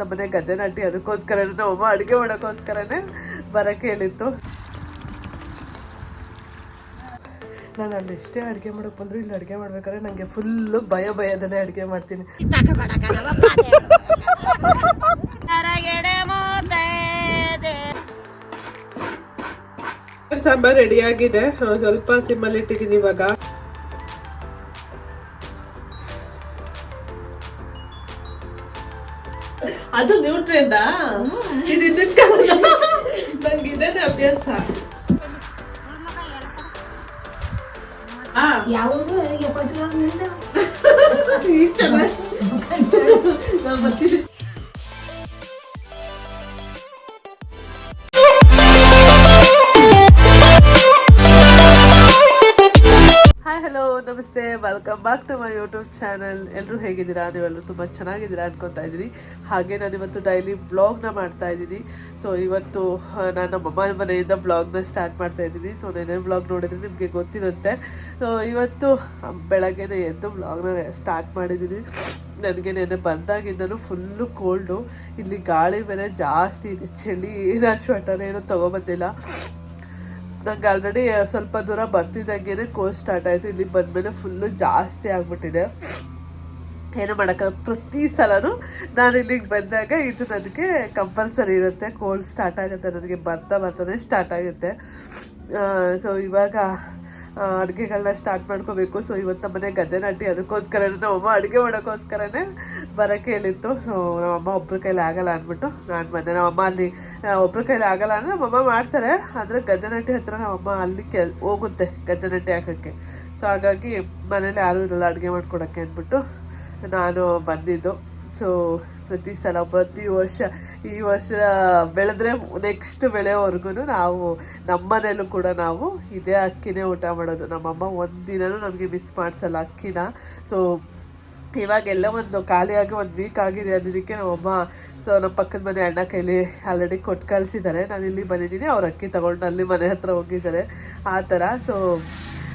ತಮ್ಮನೆ ಗದ್ದೆ ನಾಟಿ ಅದಕ್ಕೋಸ್ಕರ ನಮ್ಮಮ್ಮ ಅಡುಗೆ ಮಾಡೋಕ್ಕೋಸ್ಕರನೇ ಬರೋಕ್ಕೆ ಹೇಳಿತ್ತು. ನಾನು ಅಲ್ಲಿ ಎಷ್ಟೇ ಅಡುಗೆ ಮಾಡೋಕೆ ಬಂದರೂ ಇಲ್ಲಿ ಅಡುಗೆ ಮಾಡ್ಬೇಕಾದ್ರೆ ನನಗೆ ಫುಲ್ಲು ಭಯ ಭಯದಲ್ಲೇ ಅಡುಗೆ ಮಾಡ್ತೀನಿ. ಸಾಂಬಾರ್ ರೆಡಿ ಆಗಿದೆ. ಸ್ವಲ್ಪ ಸಿಮ್ಮಲ್ಲಿ ಇಟ್ಟಿದ್ದೀನಿ ಇವಾಗ. ಅದು ನ್ಯೂಟ್ರೆಂಡ ಇದು ಇದಕ್ಕೆ ನಂಗೆ ಇದೇನೆ ಅಭ್ಯಾಸ. ನಾನ್ ಬರ್ತೀನಿ ಹಾಯ್ ಹಲೋ ನಮಸ್ತೆ. Welcome back to my YouTube channel ಎಲ್ಲರೂ ಹೇಗಿದ್ದೀರಾ? ನೀವೆಲ್ಲರೂ ತುಂಬ ಚೆನ್ನಾಗಿದ್ದೀರಾ ಅನ್ಕೊತಾ ಇದ್ದೀನಿ. ಹಾಗೆ ನಾನು ಇವತ್ತು ಡೈಲಿ ವ್ಲಾಗ್ನ ಮಾಡ್ತಾ ಇದ್ದೀನಿ. ಸೊ ಇವತ್ತು ನಾನು ನಮ್ಮಮ್ಮ ಮನೆಯಿಂದ ವ್ಲಾಗ್ನ ಸ್ಟಾರ್ಟ್ ಮಾಡ್ತಾ ಇದ್ದೀನಿ. ಸೊ ನೆನೆ ವ್ಲಾಗ್ ನೋಡಿದ್ರೆ ನಿಮಗೆ ಗೊತ್ತಿರುತ್ತೆ. ಸೊ ಇವತ್ತು ಬೆಳಗ್ಗೆನೆ ಎದ್ದು ವ್ಲಾಗ್ನ ಸ್ಟಾರ್ಟ್ ಮಾಡಿದ್ದೀನಿ. ನನಗೆ ನೆನೆ ಬಂದಾಗಿಂದಲೂ ಫುಲ್ಲು ಕೋಲ್ಡು ಇಲ್ಲಿ ಗಾಳಿ ಬೇರೆ ಜಾಸ್ತಿ ಇದೆ. ಚಳಿ ನಾನು ಸ್ವೆಟರ್ ಏನೂ ತೊಗೊಬಂದಿಲ್ಲ. ನಂಗೆ ಆಲ್ರೆಡಿ ಸ್ವಲ್ಪ ದೂರ ಬರ್ತಿದ್ದಂಗೆ ಕೋಲ್ಡ್ ಸ್ಟಾರ್ಟ್ ಆಯಿತು. ಇಲ್ಲಿ ಬಂದಮೇಲೆ ಫುಲ್ಲು ಜಾಸ್ತಿ ಆಗ್ಬಿಟ್ಟಿದೆ. ಏನು ಮಾಡೋಕ್ಕ ಪ್ರತಿ ಸಲನೂ ನಾನು ಇಲ್ಲಿಗೆ ಬಂದಾಗ ಇದು ನನಗೆ ಕಂಪಲ್ಸರಿ ಇರುತ್ತೆ. ಕೋಲ್ಡ್ ಸ್ಟಾರ್ಟ್ ಆಗುತ್ತೆ, ನನಗೆ ಬರ್ತಾ ಬರ್ತಾನೆ ಸ್ಟಾರ್ಟ್ ಆಗುತ್ತೆ. ಸೊ ಇವಾಗ ಅಡುಗೆಗಳನ್ನ ಸ್ಟಾರ್ಟ್ ಮಾಡ್ಕೋಬೇಕು. ಸೊ ಇವತ್ತು ಮನೆ ಗದ್ದೆ ಅದಕ್ಕೋಸ್ಕರನೇ ಅದಕ್ಕೋಸ್ಕರ ನಮ್ಮಮ್ಮ ಅಡುಗೆ ಮಾಡೋಕ್ಕೋಸ್ಕರನೇ ಬರೋಕ್ಕೆ ಹೇಳಿತ್ತು. ಸೊ ನಮ್ಮಮ್ಮ ಒಬ್ಬರ ಕೈಲಿ ಆಗಲ್ಲ ಅಂದ್ಬಿಟ್ಟು ನಾನು ಬಂದೆ. ನಮ್ಮಮ್ಮ ಅಲ್ಲಿ ಒಬ್ಬರ ಕೈಲಿ ಆಗಲ್ಲ ಅಂದರೆ ನಮ್ಮಮ್ಮ ಮಾಡ್ತಾರೆ. ಆದರೆ ಗದ್ದೆ ನಟ್ಟಿ ಹತ್ರ ನಮ್ಮಮ್ಮ ಅಲ್ಲಿ ಕೆಲ್, ಹೋಗುತ್ತೆ ಗದ್ದೆ ನಟ್ಟಿ ಹಾಕೋಕ್ಕೆ. ಸೊ ಹಾಗಾಗಿ ಮನೇಲಿ ಯಾರೂ ಇರಲ್ಲ ಅಡುಗೆ ಮಾಡ್ಕೊಡೋಕ್ಕೆ ಅಂದ್ಬಿಟ್ಟು ನಾನು ಬಂದಿದ್ದು. ಸೊ ಪ್ರತಿ ಸಲ, ಪ್ರತಿ ವರ್ಷ, ಈ ವರ್ಷ ಬೆಳೆದ್ರೆ ನೆಕ್ಸ್ಟ್ ಬೆಳೆವರೆಗೂ ನಾವು, ನಮ್ಮನೇಲೂ ಕೂಡ ನಾವು ಇದೇ ಅಕ್ಕಿನೇ ಊಟ ಮಾಡೋದು. ನಮ್ಮಮ್ಮ ಒಂದಿನನೂ ನಮಗೆ ಮಿಸ್ ಮಾಡಿಸಲ್ಲ ಅಕ್ಕಿನ. ಸೊ ಇವಾಗೆಲ್ಲ ಒಂದು ಖಾಲಿಯಾಗಿ ಒಂದು ವೀಕ್ ಆಗಿದೆ ಅನ್ನೋದಕ್ಕೆ ನಮ್ಮಮ್ಮ ಸೊ ನಮ್ಮ ಪಕ್ಕದ ಮನೆ ಅಣ್ಣ ಕೈಲಿ ಆಲ್ರೆಡಿ ಕೊಟ್ಟು ಕಳಿಸಿದ್ದಾರೆ. ನಾನು ಇಲ್ಲಿ ಬಂದಿದ್ದೀನಿ, ಅವ್ರು ಅಕ್ಕಿ ತಗೊಂಡು ಅಲ್ಲಿ ಮನೆ ಹತ್ರ ಹೋಗಿದ್ದಾರೆ. ಆ ಥರ ಸೊ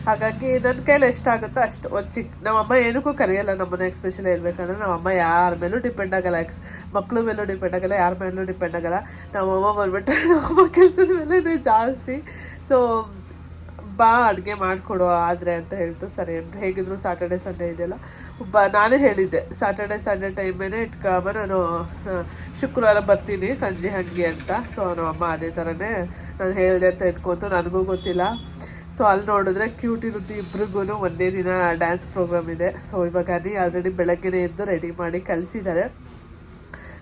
ಹಾಗಾಗಿ ನನ್ನ ಕೈಲಿ ಎಷ್ಟಾಗುತ್ತೋ ಅಷ್ಟು. ಒಂದು ಚಿಕ್ಕ ನಮ್ಮಮ್ಮ ಏನಕ್ಕೂ ಕರೆಯಲ್ಲ ನಮ್ಮನ್ನ ಎಕ್ಸ್ಪೆಷಲಿ ಹೇಳ್ಬೇಕಂದ್ರೆ. ನಮ್ಮಮ್ಮ ಯಾರ ಮೇಲೂ ಡಿಪೆಂಡ್ ಆಗಲ್ಲ. ಎಕ್ಸ್ ಮಕ್ಳ ಮೇಲೂ ಡಿಪೆಂಡ್ ಆಗಲ್ಲ, ಯಾರ ಮೇಲೂ ಡಿಪೆಂಡ್ ಆಗಲ್ಲ. ನಮ್ಮಮ್ಮ ಬಂದ್ಬಿಟ್ಟು, ನಮ್ಮಮ್ಮ ಕೆಲಸದ ಮೇಲೆ ಜಾಸ್ತಿ. ಸೊ ಬಾ, ಅಡುಗೆ ಮಾಡಿಕೊಡು, ಆದರೆ ಅಂತ ಹೇಳ್ತು. ಸರಿ ಅಂತ ಹೇಗಿದ್ರು ಸಾಟರ್ಡೆ ಸಂಡೇ ಇದೆಯಲ್ಲ? ಬ, ನಾನೇ ಹೇಳಿದ್ದೆ. ಸಾಟರ್ಡೆ ಸಂಡೇ ಟೈಮೇನೆ ಇಟ್ಕೊಂಬ ನಾನು ಶುಕ್ರವಾರ ಬರ್ತೀನಿ, ಸಂಜೆ ಹಾಗೆ ಅಂತ. ಸೊ ನಮ್ಮಮ್ಮ ಅದೇ ಥರನೇ ನಾನು ಹೇಳಿದೆ ಅಂತ ಇಟ್ಕೊತು ನನಗೂ ಗೊತ್ತಿಲ್ಲ. ಸೊ ಅಲ್ಲಿ ನೋಡಿದ್ರೆ ಕ್ಯೂಟ್ ಇರುತ್ತೆ ಇಬ್ರಿಗೂ ಒಂದೇ ದಿನ ಡ್ಯಾನ್ಸ್ ಪ್ರೋಗ್ರಾಮ್ ಇದೆ. ಸೊ ಇವಾಗ ಅನಿ ಆಲ್ರೆಡಿ ಬೆಳಗ್ಗೆನೇ ಎದ್ದು ರೆಡಿ ಮಾಡಿ ಕಳಿಸಿದ್ದಾರೆ.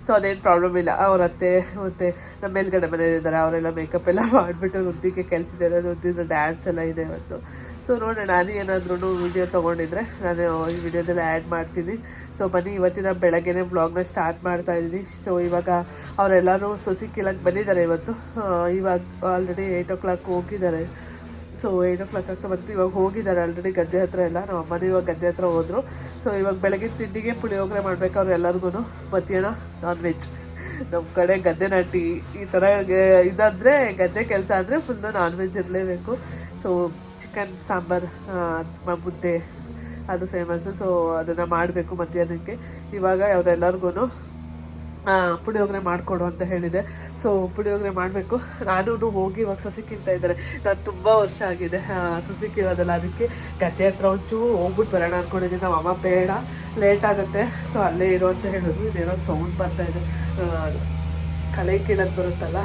ಸೊ ಅದೇನು ಪ್ರಾಬ್ಲಮ್ ಇಲ್ಲ. ಅವ್ರ ಅತ್ತೆ, ಮತ್ತು ನಮ್ಮ ಮೇಲ್ಗಡೆ ಮನೆಯಲ್ಲಿದ್ದಾರೆ. ಅವರೆಲ್ಲ ಮೇಕಪ್ ಎಲ್ಲ ಮಾಡಿಬಿಟ್ಟು ವೃದ್ಧಿಗೆ ಕಳಿಸಿದ್ದಾರೆ. ವೃದ್ಧಿದು ಡ್ಯಾನ್ಸ್ ಎಲ್ಲ ಇದೆ ಇವತ್ತು. ಸೊ ನೋಡೋಣ. ನಾನು ಏನಾದ್ರೂ ವಿಡಿಯೋ ತೊಗೊಂಡಿದ್ರೆ ನಾನು ಈ ವಿಡಿಯೋದಲ್ಲಿ ಆ್ಯಡ್ ಮಾಡ್ತೀನಿ. ಸೊ ಬನ್ನಿ, ಇವತ್ತಿನ ಬೆಳಗ್ಗೆನೇ ವ್ಲಾಗ್ನ ಸ್ಟಾರ್ಟ್ ಮಾಡ್ತಾ ಇದ್ದೀನಿ. ಸೊ ಇವಾಗ ಅವರೆಲ್ಲರೂ ಸೊಸಿ ಕೀಳಕ್ಕೆ ಬಂದಿದ್ದಾರೆ ಇವತ್ತು. ಇವಾಗ ಆಲ್ರೆಡಿ ಏಯ್ಟ್ ಓ ಕ್ಲಾಕ್ ಹೋಗಿದ್ದಾರೆ. ಸೊ ಏಟ್ ಓ ಕ್ಲಾಕ್ ಆಗ್ತಾ ಬಂತು. ಇವಾಗ ಹೋಗಿದ್ದಾರೆ ಆಲ್ರೆಡಿ ಗದ್ದೆ ಹತ್ರ ಎಲ್ಲ. ನಮ್ಮ ಅಮ್ಮನೂ ಇವಾಗ ಗದ್ದೆ ಹತ್ರ ಹೋದರು. ಸೊ ಇವಾಗ ಬೆಳಗಿನ ತಿಂಡಿಗೆ ಪುಳಿಯೋಗರೆ ಮಾಡಬೇಕು ಅವ್ರು ಎಲ್ಲರಿಗೂ ಮಧ್ಯಾಹ್ನ ನಾನ್ ವೆಜ್ ನಮ್ಮ ಕಡೆ ಗದ್ದೆ ನಾಟಿ ಈ ಥರ ಇದಾದರೆ ಗದ್ದೆ ಕೆಲಸ ಅಂದರೆ ಫುಲ್ಲು ನಾನ್ ವೆಜ್ ಇರಲೇಬೇಕು. ಸೊ ಚಿಕನ್ ಸಾಂಬಾರು ಮುದ್ದೆ ಅದು ಫೇಮಸ್ಸು ಸೊ ಅದನ್ನು ಮಾಡಬೇಕು ಮಧ್ಯಾಹ್ನಕ್ಕೆ. ಇವಾಗ ಅವರೆಲ್ಲರಿಗೂ ಪುಳಿಯೋಗರೆ ಮಾಡಿಕೊಡು ಅಂತ ಹೇಳಿದೆ. ಸೊ ಪುಳಿಯೋಗರೆ ಮಾಡಬೇಕು. ನಾನು ಹೋಗಿ ಇವಾಗ ಸಸಿ ಕೀಳ್ತಾ ಇದ್ದಾರೆ. ನಾನು ತುಂಬ ವರ್ಷ ಆಗಿದೆ. ಸಸಿ ಕೀಳೋದಲ್ಲ, ಅದಕ್ಕೆ ಗದ್ದೆ ಹತ್ರ ಒಂಚೂರು ಹೋಗ್ಬಿಟ್ಟು ಬರೋಣ ಅಂದ್ಕೊಂಡಿದ್ದೀನಿ ನಮ್ಮ ಅಮ್ಮ ಬೇಡ ಲೇಟ್ ಆಗುತ್ತೆ. ಸೊ ಅಲ್ಲೇ ಇರೋ ಅಂತ ಹೇಳಿದ್ರು. ಇದೇನೋ ಸೌಂಡ್ ಬರ್ತಾ ಇದೆ. ಕಳೆ ಕೀಳೋದು ಬರುತ್ತಲ್ಲ,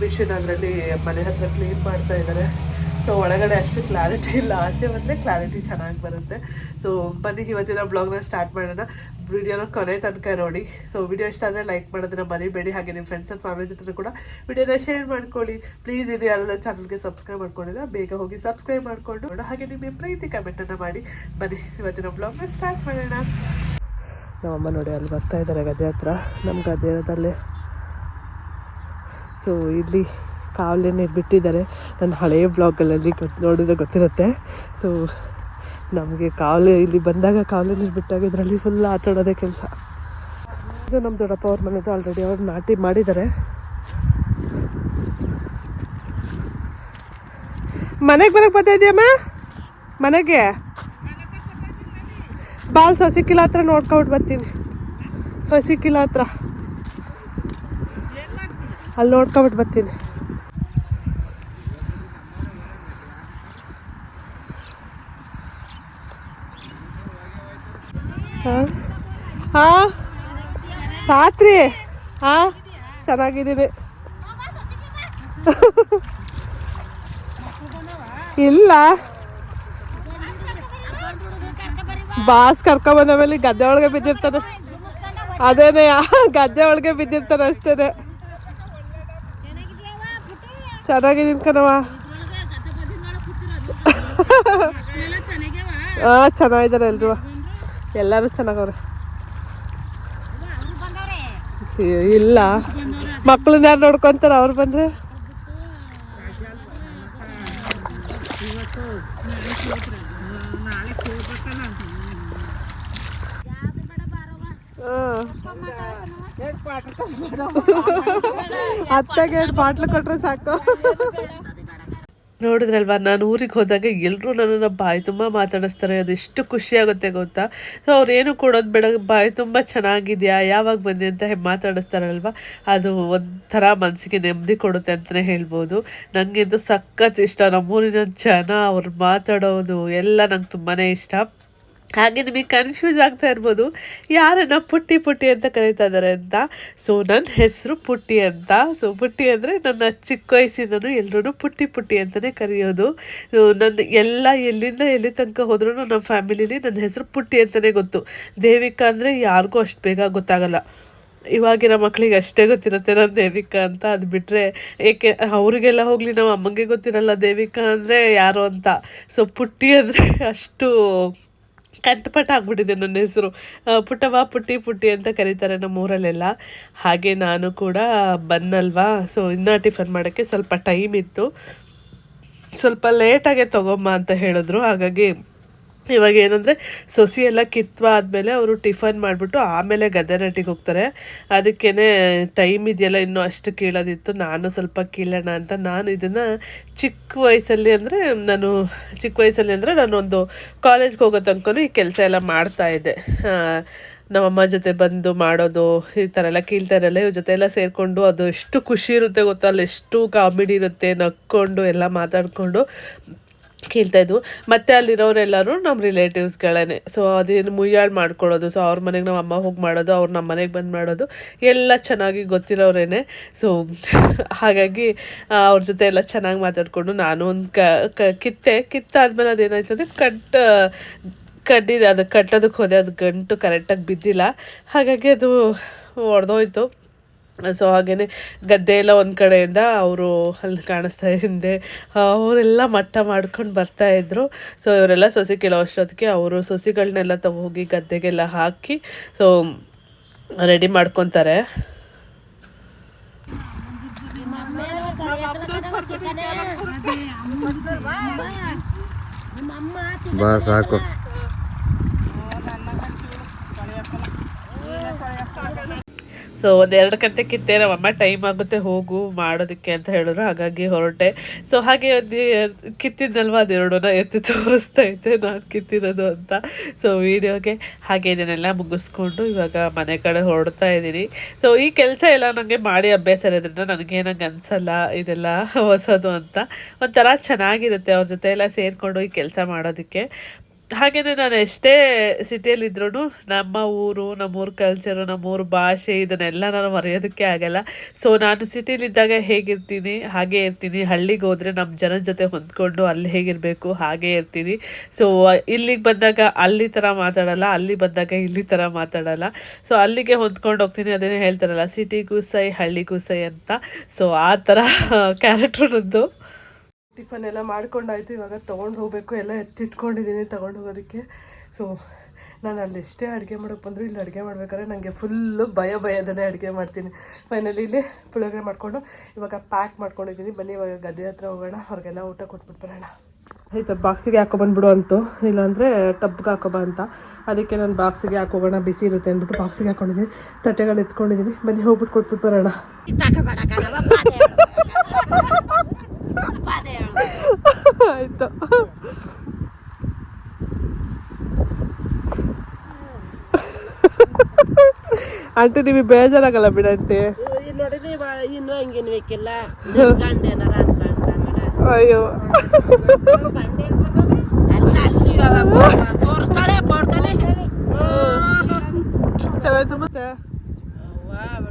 ಮಿಷಿನ್ ಅದರಲ್ಲಿ ಮನೆ ಹತ್ರ ಕ್ಲೀನ್ ಮಾಡ್ತಾ ಇದ್ದಾರೆ. ಸೊ ಒಳಗಡೆ ಅಷ್ಟು ಕ್ಲಾರಿಟಿ ಇಲ್ಲ. ಆಚೆ ಬಂದರೆ ಕ್ಲಾರಿಟಿ ಚೆನ್ನಾಗಿ ಬರುತ್ತೆ. ಸೊ ಬನ್ನಿ, ಇವತ್ತಿನ ಬ್ಲಾಗ್ನ ಸ್ಟಾರ್ಟ್ ಮಾಡೋಣ. ವಿಡಿಯೋನ ಕೊನೆ ತನಕ ನೋಡಿ. ಸೊ ವಿಡಿಯೋ ಇಷ್ಟ ಆದರೆ ಲೈಕ್ ಮಾಡೋದನ್ನ ಮರಿಬೇಡಿ. ಹಾಗೆ ನಿಮ್ಮ ಫ್ರೆಂಡ್ಸ್ ಆ್ಯಂಡ್ ಫ್ಯಾಮಿಲಿ ಜೊತೆ ಕೂಡ ವಿಡಿಯೋನ ಶೇರ್ ಮಾಡ್ಕೊಳ್ಳಿ. ಪ್ಲೀಸ್ ಇದು ಯಾರೆಲ್ಲ ಚಾನಲ್ಗೆ ಸಬ್ಸ್ಕ್ರೈಬ್ ಮಾಡ್ಕೊಂಡಿಲ್ಲ, ಬೇಗ ಹೋಗಿ ಸಬ್ಸ್ಕ್ರೈಬ್ ಮಾಡಿಕೊಂಡು ಹಾಗೆ ನಿಮಗೆ ಪ್ರೀತಿ ಕಮೆಂಟನ್ನು ಮಾಡಿ. ಬನ್ನಿ, ಇವತ್ತಿನ ಬ್ಲಾಗ್ನ ಸ್ಟಾರ್ಟ್ ಮಾಡೋಣ. ನಮ್ಮಮ್ಮ ನೋಡಿ, ಅಲ್ಲಿ ಬರ್ತಾ ಇದ್ದಾರೆ ಗದ್ದೆ ಹತ್ರ. ನಮ್ಮ ಗದ್ದೆ ಸೊ ಇಲ್ಲಿ ಕಾವಲೇನೇ ನೀರು ಬಿಟ್ಟಿದ್ದಾರೆ. ನನ್ನ ಹಳೆಯ ಬ್ಲಾಗ್ಗಳಲ್ಲಿ ಗೊತ್ತು ನೋಡಿದ್ರೆ ಗೊತ್ತಿರುತ್ತೆ. ಸೊ ನಮಗೆ ಕಾವಲೆ ಇಲ್ಲಿ ಬಂದಾಗ ನೀರು ಬಿಟ್ಟಾಗ ಇದರಲ್ಲಿ ಫುಲ್ ಆಟ ಆಡೋದೇ ಕೆಲಸ. ಇದು ನಮ್ಮ ದೊಡ್ಡಪ್ಪ ಅವ್ರ ಮನೆದು ಆಲ್ರೆಡಿ ಅವ್ರು ನಾಟಿ ಮಾಡಿದ್ದಾರೆ. ಮನೆಗೆ ಬರಕ್ಕೆ ಬರ್ತಾ ಇದೆಯಮ್ಮ? ಮನೆಗೆ? ಬಾಲ್ ಸಸಿಕಿಲ ಹತ್ರ ನೋಡ್ಕೊಂಡು ಬರ್ತೀನಿ. ಸಸಿಕಿಲ ಹತ್ರ. ಅಲ್ಲಿ ನೋಡ್ಕೊಂಬಿಟ್ಟು ಬರ್ತೀನಿ ಹಾಂ ಹಾಂ? ರಾತ್ರಿ? ಹಾ? ಚೆನ್ನಾಗಿದ್ದೀನಿ. ಇಲ್ಲ. ಬಾಸ್ ಕರ್ಕೊಂಬಂದ ಮೇಲೆ ಗದ್ದೆ ಒಳಗೆ ಬಿದ್ದಿರ್ತಾನೆ. ಅದೇನೆ ಗದ್ದೆ ಒಳಗೆ ಬಿದ್ದಿರ್ತಾನೆ ಅಷ್ಟೇನೆ. ಚೆನ್ನಾಗಿದ್ದೀನಿ ಕಣವ ಹಾ ಚೆನ್ನಾಗಿದ್ದಾರೆ ಎಲ್ರು. ಎಲ್ಲರೂ ಚೆನ್ನಾಗವ್ರೆ. ಇಲ್ಲ. ಮಕ್ಳನ್ನ ಯಾರು ನೋಡ್ಕೊಂತಾರ? ಅವ್ರು ಬಂದ್ರೆ? ಅತ್ತಗೆ ಎರಡು ಬಾಟ್ಲು ಕೊಟ್ರೆ ಸಾಕು. ನೋಡಿದ್ರಲ್ವಾ, ನಾನು ಊರಿಗೆ ಹೋದಾಗ ಎಲ್ಲರೂ ನನ್ನನ್ನು ಬಾಯಿ ತುಂಬ ಮಾತಾಡಿಸ್ತಾರೆ, ಅದು ಎಷ್ಟು ಖುಷಿ ಆಗುತ್ತೆ ಗೊತ್ತಾ? ಸೊ ಅವ್ರೇನು ಕೊಡೋದು ಬೇಡ, ಬಾಯಿ ತುಂಬ ಚೆನ್ನಾಗಿದೆಯಾ, ಯಾವಾಗ ಬಂದೆ ಅಂತ ಮಾತಾಡಿಸ್ತಾರಲ್ವ? ಅದು ಒಂಥರ ಮನಸ್ಸಿಗೆ ನೆಮ್ಮದಿ ಕೊಡುತ್ತೆ ಅಂತಲೇ ಹೇಳ್ಬೋದು. ನನಗೆ ಸಖತ್ ಇಷ್ಟ, ನಮ್ಮೂರಿನ ಜನ ಅವ್ರು ಮಾತಾಡೋದು ಎಲ್ಲ ನಂಗೆ ತುಂಬಾ ಇಷ್ಟ. ಹಾಗೆ ನಿಮಗೆ ಕನ್ಫ್ಯೂಸ್ ಆಗ್ತಾ ಇರ್ಬೋದು. ಯಾರನ್ನ ಪುಟ್ಟಿ ಪುಟ್ಟಿ ಅಂತ ಕರೀತಾ ಇದ್ದಾರೆ ಅಂತ. ಸೊ ನನ್ನ ಹೆಸರು ಪುಟ್ಟಿ ಅಂತ. ಸೊ ಪುಟ್ಟಿ ಅಂದರೆ ನನ್ನ ಚಿಕ್ಕ ವಯಸ್ಸಿಂದನೂ ಎಲ್ಲರೂ ಪುಟ್ಟಿ ಪುಟ್ಟಿ ಅಂತಲೇ ಕರೆಯೋದು. ನನ್ನ ಎಲ್ಲ ಎಲ್ಲಿಂದ ಎಲ್ಲಿ ತನಕ ಹೋದ್ರೂ ನಮ್ಮ ಫ್ಯಾಮಿಲಿಲಿ ನನ್ನ ಹೆಸರು ಪುಟ್ಟಿ ಅಂತಲೇ ಗೊತ್ತು. ದೇವಿಕಾ ಅಂದರೆ ಯಾರಿಗೂ ಅಷ್ಟು ಬೇಗ ಗೊತ್ತಾಗಲ್ಲ. ಇವಾಗಿನ ಮಕ್ಕಳಿಗೆ ಅಷ್ಟೇ ಗೊತ್ತಿರುತ್ತೆ ನಾನು ದೇವಿಕಾ ಅಂತ. ಅದು ಬಿಟ್ಟರೆ ಏಕೆ ಅವರಿಗೆಲ್ಲ ಹೋಗಲಿ, ನಾವು ಅಮ್ಮಂಗೆ ಗೊತ್ತಿರಲ್ಲ ದೇವಿಕಾ ಅಂದರೆ ಯಾರು ಅಂತ. ಸೊ ಪುಟ್ಟಿ ಅಂದರೆ ಅಷ್ಟು ಕಂಠಪಟ ಆಗ್ಬಿಟ್ಟಿದೆ ನನ್ನ ಹೆಸರು. ಪುಟ್ಟವ ಪುಟ್ಟಿ ಪುಟ್ಟಿ ಅಂತ ಕರೀತಾರೆ ನಮ್ಮ ಊರಲ್ಲೆಲ್ಲ. ಹಾಗೆ ನಾನು ಕೂಡ ಬಂದಲ್ವಾ? ಸೊ ಇನ್ನೂ ಟಿಫನ್ ಮಾಡೋಕ್ಕೆ ಸ್ವಲ್ಪ ಟೈಮ್ ಇತ್ತು. ಸ್ವಲ್ಪ ಲೇಟಾಗೆ ತಗೊಂಬ ಅಂತ ಹೇಳಿದ್ರು. ಹಾಗಾಗಿ ಇವಾಗ ಏನಂದರೆ ಸೊಸಿ ಎಲ್ಲ ಕಿತ್ವ ಆದಮೇಲೆ ಅವರು ಟಿಫನ್ ಮಾಡಿಬಿಟ್ಟು ಆಮೇಲೆ ಗದ್ದೆ ನಟಿಗೆ ಹೋಗ್ತಾರೆ. ಅದಕ್ಕೇ ಟೈಮ್ ಇದೆಯಲ್ಲ ಇನ್ನೂ ಅಷ್ಟು ಕೀಳೋದಿತ್ತು. ನಾನು ಸ್ವಲ್ಪ ಕೀಳೋಣ ಅಂತ ನಾನು ಇದನ್ನು ಚಿಕ್ಕ ವಯಸ್ಸಲ್ಲಿ ಅಂದರೆ ನಾನು ಚಿಕ್ಕ ವಯಸ್ಸಲ್ಲಿ ಅಂದರೆ ನಾನೊಂದು ಕಾಲೇಜ್ಗೆ ಹೋಗೋ ತನಕ ಈ ಕೆಲಸ ಎಲ್ಲ ಮಾಡ್ತಾಯಿದ್ದೆ ನಮ್ಮಮ್ಮ ಜೊತೆ ಬಂದು ಮಾಡೋದು, ಈ ಥರ ಎಲ್ಲ ಕೀಳ್ತಾರಲ್ಲ ಇವ್ರ ಜೊತೆ ಎಲ್ಲ ಸೇರಿಕೊಂಡು ಅದು ಎಷ್ಟು ಖುಷಿ ಇರುತ್ತೆ ಗೊತ್ತಲ್ಲ ಎಷ್ಟು ಕಾಮಿಡಿ ಇರುತ್ತೆ, ನಕ್ಕೊಂಡು ಎಲ್ಲ ಮಾತಾಡಿಕೊಂಡು. ಕೇಳ್ತಾ ಇದ್ವು. ಮತ್ತು ಅಲ್ಲಿರೋರೆಲ್ಲರೂ ನಮ್ಮ ರಿಲೇಟಿವ್ಸ್ಗಳೇ ಸೊ ಅದೇನು ಮುಯ್ಯಾಳು ಮಾಡ್ಕೊಳ್ಳೋದು ಸೊ ಅವ್ರ ಮನೆಗೆ ನಮ್ಮ ಅಮ್ಮ ಹೋಗಿ ಮಾಡೋದು, ಅವ್ರು ನಮ್ಮ ಮನೆಗೆ ಬಂದು ಮಾಡೋದು, ಎಲ್ಲ ಚೆನ್ನಾಗಿ ಗೊತ್ತಿರೋರೇನೆ. ಸೊ ಹಾಗಾಗಿ ಅವ್ರ ಜೊತೆ ಎಲ್ಲ ಚೆನ್ನಾಗಿ ಮಾತಾಡಿಕೊಂಡು ನಾನು ಒಂದು ಕ ಕ, ಕಿತ್ತೆ, ಕಿತ್ತಾದ್ಮೇಲೆ ಅದೇನಾಯ್ತು ಅಂದರೆ ಕಟ್ ಕಡ್ಡಿದೆ ಅದು ಕಟ್ಟೋದಕ್ಕೆ ಹೋದೆ. ಅದು ಗಂಟು ಕರೆಕ್ಟಾಗಿ ಬಿದ್ದಿಲ್ಲ. ಹಾಗಾಗಿ ಅದು ಒಡೆದೋಯ್ತು. ಸೊ ಹಾಗೇ ಗದ್ದೆ ಎಲ್ಲ ಒಂದು ಕಡೆಯಿಂದ ಅವರು ಅಲ್ಲಿ ಕಾಣಿಸ್ತಾ ಹಿಂದೆ. ಅವರೆಲ್ಲ ಮಟ್ಟ ಮಾಡ್ಕೊಂಡು ಬರ್ತಾ ಬರ್ತಾಯಿದ್ರು ಸೊ ಇವರೆಲ್ಲ ಸೊಸಿ ಕೆಲವು ಅಷ್ಟೊತ್ತಿಗೆ ಅವರು ಸೊಸಿಗಳನ್ನೆಲ್ಲ ತಗೋಗಿ ಗದ್ದೆಗೆಲ್ಲ ಹಾಕಿ ಸೊ ರೆಡಿ ಮಾಡ್ಕೊತಾರೆ. ಬಾ ಸಾಕು. ಸೊ ಒಂದು ಎರಡು ಗಂಟೆ ಕಿತ್ತೆ ನಮ್ಮಮ್ಮ ಟೈಮ್ ಆಗುತ್ತೆ, ಹೋಗು, ಮಾಡೋದಕ್ಕೆ ಅಂತ ಹೇಳಿದ್ರು. ಹಾಗಾಗಿ ಹೊರಟೆ. ಸೊ ಹಾಗೆ ಒಂದು, ಕಿತ್ತಿದ್ನಲ್ವ ಅದೆರಡನ್ನ ಎತ್ತಿ ತೋರಿಸ್ತಾ ಇದ್ದೆ ನಾನು ಕಿತ್ತಿರೋದು ಅಂತ. ಸೊ ವಿಡಿಯೋಗೆ ಹಾಗೆ ಇದನ್ನೆಲ್ಲ ಮುಗಿಸ್ಕೊಂಡು ಇವಾಗ ಮನೆ ಕಡೆ ಹೊರಡ್ತಾ ಇದ್ದೀನಿ. ಸೊ ಈ ಕೆಲಸ ಎಲ್ಲ ನನಗೆ ಮಾಡಿ ಅಭ್ಯಾಸ ಇರೋದ್ರಿಂದ ನನಗೆ ನಂಗೆ ಅನಿಸಲ್ಲ, ಇದೆಲ್ಲ ಹೊಸದು ಅಂತ. ಒಂಥರ ಚೆನ್ನಾಗಿರುತ್ತೆ ಅವ್ರ ಜೊತೆ ಎಲ್ಲ ಸೇರಿಕೊಂಡು ಈ ಕೆಲಸ ಮಾಡೋದಕ್ಕೆ. ಹಾಗೆಯೇ ನಾನು ಎಷ್ಟೇ ಸಿಟಿಯಲ್ಲಿದ್ರೂ ನಮ್ಮ ಊರು, ನಮ್ಮೂರ ಕಲ್ಚರು ನಮ್ಮೂರ ಭಾಷೆ ಇದನ್ನೆಲ್ಲ ನಾನು ಮರೆಯೋದಕ್ಕೆ ಆಗಲ್ಲ. ಸೊ ನಾನು ಸಿಟಿಲಿದ್ದಾಗ ಹೇಗಿರ್ತೀನಿ, ಹಾಗೇ ಇರ್ತೀನಿ. ಹಳ್ಳಿಗೆ ಹೋದರೆ ನಮ್ಮ ಜನರ ಜೊತೆ ಹೊಂದ್ಕೊಂಡು ಅಲ್ಲಿ ಹೇಗಿರಬೇಕು, ಹಾಗೇ ಇರ್ತೀನಿ. ಸೊ ಇಲ್ಲಿಗೆ ಬಂದಾಗ ಅಲ್ಲಿ ಥರ ಮಾತಾಡಲ್ಲ, ಅಲ್ಲಿ ಬಂದಾಗ ಇಲ್ಲಿ ಥರ ಮಾತಾಡಲ್ಲ. ಸೊ ಅಲ್ಲಿಗೆ ಹೊಂದ್ಕೊಂಡು ಹೋಗ್ತೀನಿ, ಅದೇನೇ ಹೇಳ್ತಾರಲ್ಲ ಸಿಟಿಗೂ ಸೈ, ಹಳ್ಳಿಗೂ ಸೈ ಅಂತ. ಸೊ ಆ ಥರ ಕ್ಯಾರೆಕ್ಟ್ರ್ ನಂದು ಟಿಫನ್ ಎಲ್ಲ ಮಾಡ್ಕೊಂಡಾಯ್ತು, ಇವಾಗ ತೊಗೊಂಡು ಹೋಗಬೇಕು. ಎಲ್ಲ ಎತ್ತಿಟ್ಕೊಂಡಿದ್ದೀನಿ ತೊಗೊಂಡು ಹೋಗೋದಕ್ಕೆ. ಸೊ ನಾನು ಅಲ್ಲಿ ಎಷ್ಟೇ ಅಡುಗೆ ಮಾಡೋಕ್ಕೆ ಬಂದರೂ ಇಲ್ಲಿ ಅಡುಗೆ ಮಾಡ್ಬೇಕಾದ್ರೆ ನನಗೆ ಫುಲ್ಲು ಭಯ ಭಯದಲ್ಲೇ ಅಡುಗೆ ಮಾಡ್ತೀನಿ. ಫೈನಲಿ ಇಲ್ಲಿ ಪುಳಿಯೋಗರೆ ಮಾಡಿಕೊಂಡು ಇವಾಗ ಪ್ಯಾಕ್ ಮಾಡ್ಕೊಂಡಿದ್ದೀನಿ ಬನ್ನಿ, ಇವಾಗ ಗದ್ದೆ ಹತ್ರ ಹೋಗೋಣ. ಅವ್ರಿಗೆಲ್ಲ ಊಟ ಕೊಟ್ಬಿಟ್ಟು ಬರೋಣ. ಆಯ್ತು ಬಾಕ್ಸಿಗೆ ಹಾಕೊಬಂದ್ಬಿಡು ಅಂತು. ಇಲ್ಲಾಂದರೆ ಟಬ್ಗೆ ಹಾಕೋಬ ಅಂತ. ಅದಕ್ಕೆ ನಾನು ಬಾಕ್ಸಿಗೆ ಹಾಕೋಗೋಣ ಬಿಸಿ ಇರುತ್ತೆ ಅಂದ್ಬಿಟ್ಟು ಬಾಕ್ಸಿಗೆ ಹಾಕೊಂಡಿದ್ದೀನಿ ತಟ್ಟೆಗಳು ಎತ್ಕೊಂಡಿದ್ದೀನಿ ಬನ್ನಿ, ಹೋಗ್ಬಿಟ್ಟು ಕೊಟ್ಬಿಟ್ಟು ಬರೋಣ. ಆಯ್ತು. ಆಂಟಿ ನಿಮಗೆ ಬೇಜಾರಾಗಲ್ಲ ಬಿಡಂಟಿ ಇನ್ನು ಹಂಗೇನು ಬೇಕಿಲ್ಲ. ಅಯ್ಯೋ. ತೋರಿಸ್ತಾಳೆ ಕೊಡ್ತಾಳೆ ಚೆನ್ನಾಯ್ತು ಮತ್ತೆ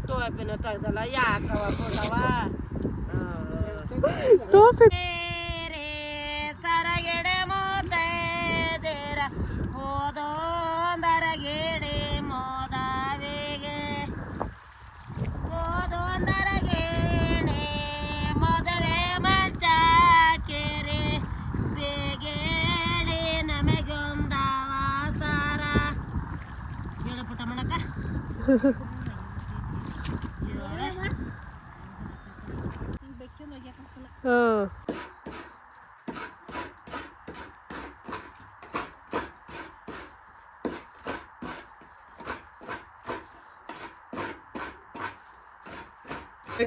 ಟೂ ಹ್ಯಾಪಿನ ತೆಗ್ದಲ್ಲ ಯಾಕವ ಕೊಡವ ಟೋಪಿ ಸರಗೆಡೆ ಮೋದೇರ ಹೋದೋಂದರಗೆಡೆ ಮೋದಾವೆಗೆ ಹೋದೋಂದರಗೆಣೆ ಮೊದಲೇ ಮಂಚ ಕೆರೆ ಬೇಗೇಳಿ ನಮಗೊಂದವ ಸಾರ ಹೇಳು ಪುಟ್ಟ ಮಾಡಕ್ಕ ಹಾಂ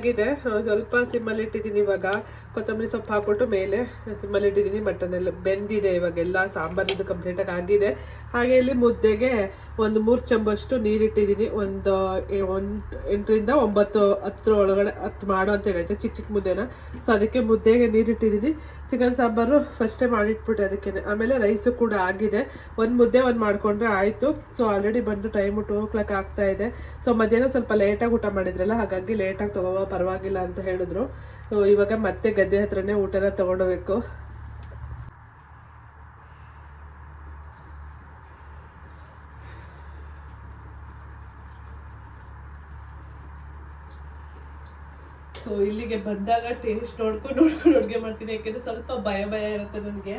ಆಗಿದೆ ಸ್ವಲ್ಪ ಸಿಮ್ಮಲ್ಲಿ ಇಟ್ಟಿದ್ದೀನಿ ಇವಾಗ. ಕೊತ್ತಂಬರಿ ಸೊಪ್ಪು ಹಾಕ್ಬಿಟ್ಟು ಮೇಲೆ ಸಿಮ್ಮಲ್ಲಿ ಇಟ್ಟಿದ್ದೀನಿ. ಮಟನ್ ಎಲ್ಲ ಬೆಂದಿದೆ ಇವಾಗೆಲ್ಲ ಸಾಂಬಾರಿದ್ದು ಕಂಪ್ಲೀಟಾಗಿ ಆಗಿದೆ. ಹಾಗೆ ಇಲ್ಲಿ ಮುದ್ದೆಗೆ ಒಂದು ಮೂರು ಚಂಬಷ್ಟು ನೀರಿಟ್ಟಿದ್ದೀನಿ ಒಂದು ಒಂದ್ ಎಂಟರಿಂದ ಒಂಬತ್ತು, ಹತ್ತರ ಒಳಗಡೆ ಹತ್ತು ಮಾಡು ಅಂತ ಹೇಳಿದೆ ಚಿಕ್ಕ ಚಿಕ್ಕ ಮುದ್ದೆನ. ಸೊ ಅದಕ್ಕೆ ಮುದ್ದೆಗೆ ನೀರಿಟ್ಟಿದ್ದೀನಿ ಚಿಕನ್ ಸಾಂಬಾರು ಫಸ್ಟೇ ಮಾಡಿಟ್ಬಿಟ್ಟೆ ಅದಕ್ಕೆ ಆಮೇಲೆ ರೈಸು ಕೂಡ ಆಗಿದೆ. ಒಂದು ಮುದ್ದೆ ಒಂದು ಮಾಡಿಕೊಂಡ್ರೆ ಆಯಿತು. ಸೊ ಆಲ್ರೆಡಿ ಬಂದು ಟೈಮು ಟೂ ಓ ಕ್ಲಾಕ್ ಆಗ್ತಾ ಇದೆ. ಸೊ ಮಧ್ಯಾಹ್ನ ಸ್ವಲ್ಪ ಲೇಟಾಗಿ ಊಟ ಮಾಡಿದ್ರಲ್ಲ, ಹಾಗಾಗಿ ಲೇಟಾಗಿ ತಗೋ ಪರವಾಗಿಲ್ಲ ಅಂತ ಹೇಳಿದ್ರು. ಇವಾಗ ಮತ್ತೆ ಗದ್ದೆ ಹತ್ರನೇ ಊಟನ ತಗೊಂಡೋಗ್ಬೇಕು. ಸೊ ಇಲ್ಲಿಗೆ ಬಂದಾಗ ಟೇಸ್ಟ್ ನೋಡ್ಕೊಂಡು ನೋಡ್ಕೊಂಡು ಅಡುಗೆ ಮಾಡ್ತೀನಿ. ಯಾಕೆಂದ್ರೆ ಸ್ವಲ್ಪ ಭಯ ಭಯ ಇರುತ್ತೆ ನನಗೆ.